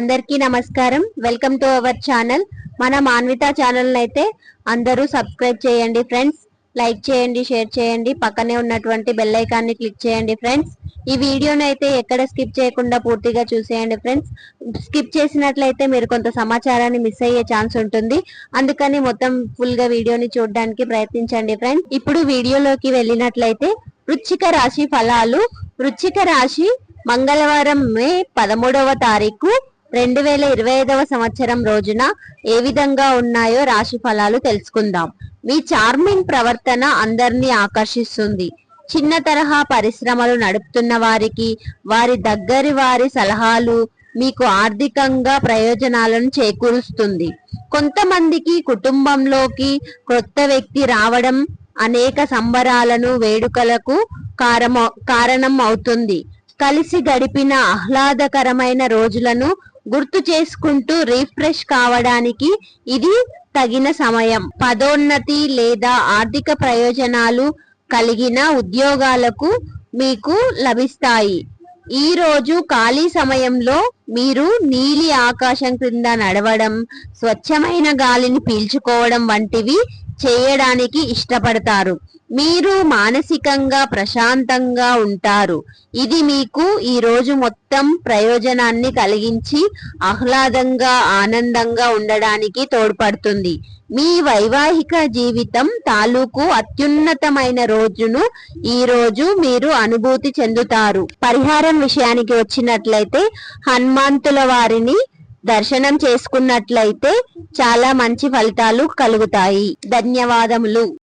అందరికీ నమస్కారం. Welcome to our channel మన మాన్విత ఛానల్ అయితే అందరూ సబ్స్క్రైబ్ చేయండి ఫ్రెండ్స్ లైక్ చేయండి షేర్ చేయండి. పక్కనే ఉన్నటువంటి బెల్ ఐకాన్ని క్లిక్ చేయండి ఫ్రెండ్స్ ఈ వీడియోని అయితే ఎక్కడ స్కిప్ చేయకుండా పూర్తిగా చూసేయండి ఫ్రెండ్స్ స్కిప్ చేసినట్లయితే మీరు కొంత సమాచారాన్ని మిస్ అయ్యే ఛాన్స్ ఉంటుంది. అందుకని మొత్తం ఫుల్గా వీడియోని చూడడానికి ప్రయత్నించండి ఫ్రెండ్స్ ఇప్పుడు వీడియోలోకి వెళ్ళినట్లయితే వృచ్చిక రాశి ఫలాలు. వృచ్చిక రాశి మంగళవారం మే పదమూడవ తారీఖు. రెండు వేల ఇరవై ఐదవ సంవత్సరం రోజున ఏ విధంగా ఉన్నాయో రాశి ఫలాలు తెలుసుకుందాం. మీ చార్మింగ్ ప్రవర్తన అందరినీ ఆకర్షిస్తుంది. చిన్న తరహా పరిశ్రమలు నడుపుతున్న వారికి వారి దగ్గరి వారి సలహాలు మీకు ఆర్థికంగా ప్రయోజనాలను చేకూరుస్తుంది. కొంతమందికి కుటుంబంలోకి కొత్త వ్యక్తి రావడం అనేక సంబరాలను వేడుకలకు కారమ కారణం అవుతుంది కలిసి గడిపిన ఆహ్లాదకరమైన రోజులను గుర్తు చేసుకుంటూ రీఫ్రెష్ కావడానికి ఇది తగిన సమయం. పదోన్నతి లేదా ఆర్థిక ప్రయోజనాలు కలిగిన ఉద్యోగాలకు మీకు లభిస్తాయి. ఈ రోజు ఖాళీ సమయంలో మీరు నీలి ఆకాశం క్రింద నడవడం స్వచ్ఛమైన గాలిని పీల్చుకోవడం వంటివి చేయడానికి ఇష్టపడతారు. మీరు మానసికంగా ప్రశాంతంగా ఉంటారు. ఇది మీకు ఈ రోజు మొత్తం ప్రయోజనాన్ని కలిగించి ఆహ్లాదంగా ఆనందంగా ఉండడానికి తోడ్పడుతుంది. మీ వైవాహిక జీవితం తాలూకు అత్యున్నతమైన రోజును ఈ రోజు మీరు అనుభూతి చెందుతారు. పరిహారం విషయానికి వచ్చినట్లయితే హనుమంతుల వారిని దర్శనం చేసుకున్నట్లయితే చాలా మంచి ఫలితాలు కలుగుతాయి. ధన్యవాదములు.